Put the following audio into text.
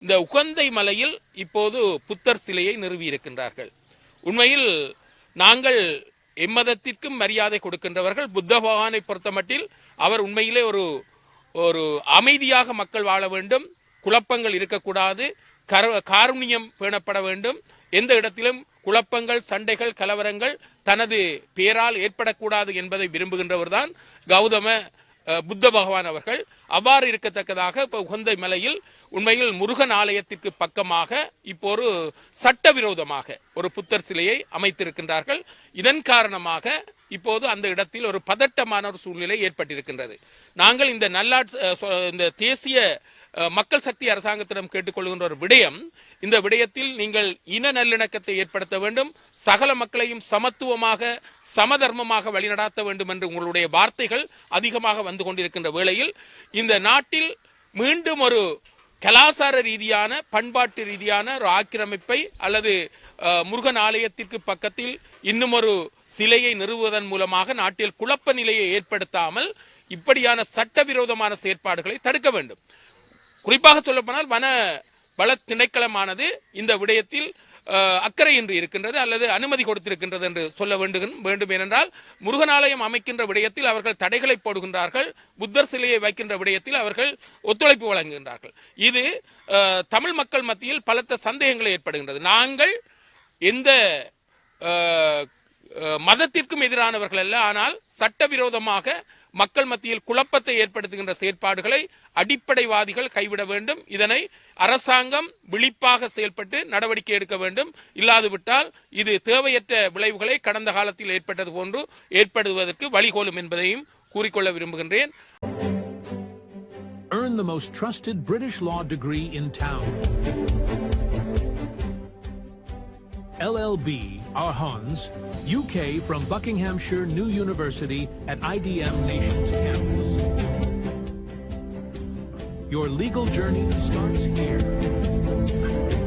இந்த உகந்தை மலையில் இப்போது புத்தர் சிலையை நிறுவியிருக்கின்றார்கள். உண்மையில் நாங்கள் எம்மதத்திற்கும் மரியாதை கொடுக்கின்றவர்கள். புத்த பகவானை பொறுத்தமட்டில் அவர் உண்மையிலே ஒரு ஒரு அமைதியாக மக்கள் வாழ வேண்டும். குழப்பங்கள் இருக்கக்கூடாது. கர- காருண்யம் பேணப்பட வேண்டும். எந்த இடத்திலும் குழப்பங்கள் சண்டைகள் கலவரங்கள் தனது பெயரால் ஏற்படக்கூடாது என்பதை விரும்புகின்றவர்தான் கௌதம புத்த பகவான் அவர்கள் அவ்வாறு இருக்கத்தக்கதாக இப்போ உகந்தை மலையில் உண்மையில் முருகன் ஆலயத்திற்கு பக்கமாக இப்போ ஒரு சட்டவிரோதமாக ஒரு புத்தர் சிலையை அமைத்திருக்கின்றார்கள். இதன் காரணமாக இப்போது அந்த இடத்தில் ஒரு பதட்டமான ஒரு சூழ்நிலை ஏற்பட்டிருக்கின்றது. நாங்கள் இந்த நல்லாட்சி இந்த தேசிய மக்கள் சக்தி அரசாங்கத்திடம் கேட்டுக்கொள்கின்ற ஒரு விடயம் இந்த விடயத்தில் நீங்கள் இன நல்லிணக்கத்தை ஏற்படுத்த வேண்டும் சகல மக்களையும் சமத்துவமாக சமதர்மமாக வழிநடாத்த வேண்டும் என்று உங்களுடைய வார்த்தைகள் அதிகமாக வந்து கொண்டிருக்கின்ற வேளையில் இந்த நாட்டில் மீண்டும் ஒரு கலாசார ரீதியான பண்பாட்டு ரீதியான ஒரு ஆக்கிரமிப்பை அல்லது முருகன் ஆலயத்திற்கு பக்கத்தில் இன்னும் ஒரு சிலையை நிறுவுவதன் மூலமாக நாட்டில் குழப்ப நிலையை ஏற்படுத்தாமல் இப்படியான சட்டவிரோதமான செயற்பாடுகளை தடுக்க வேண்டும். குறிப்பாக சொல்லப்போனால் வன வள திணைக்களமானது இந்த விடயத்தில் அக்கறையின்றி இருக்கின்றது அல்லது அனுமதி கொடுத்திருக்கின்றது என்று சொல்ல வேண்டும் வேண்டும் ஏனென்றால் முருகனாலயம் அமைக்கின்ற விடயத்தில் அவர்கள் தடைகளை போடுகின்றார்கள் புத்தர் சிலையை வைக்கின்ற விடயத்தில் அவர்கள் ஒத்துழைப்பு வழங்குகின்றார்கள். இது தமிழ் மக்கள் மத்தியில் பலத்த சந்தேகங்களை ஏற்படுகின்றது. நாங்கள் எந்த மதத்திற்கும் எதிரானவர்கள் அல்ல ஆனால் சட்டவிரோதமாக மக்கள் மத்தியில் குழப்பத்தை ஏற்படுத்துகின்ற செயற்பாடுகளை அடிப்படைவாதிகள் கைவிட வேண்டும். இதனை அரசாங்கம் விழிப்பாக செயல்பட்டு நடவடிக்கை எடுக்க வேண்டும். இல்லாதுவிட்டால் இது தேவையற்ற விளைவுகளை கடந்த காலத்தில் ஏற்பட்டது போன்று ஏற்படுவதற்கு வழிகோலும் என்பதையும் கூறிக்கொள்ள விரும்புகின்றேன். Earn the most trusted British law degree in town. LLB, our Hans, UK from Buckinghamshire New University at IDM Nations campus. Your legal journey starts here.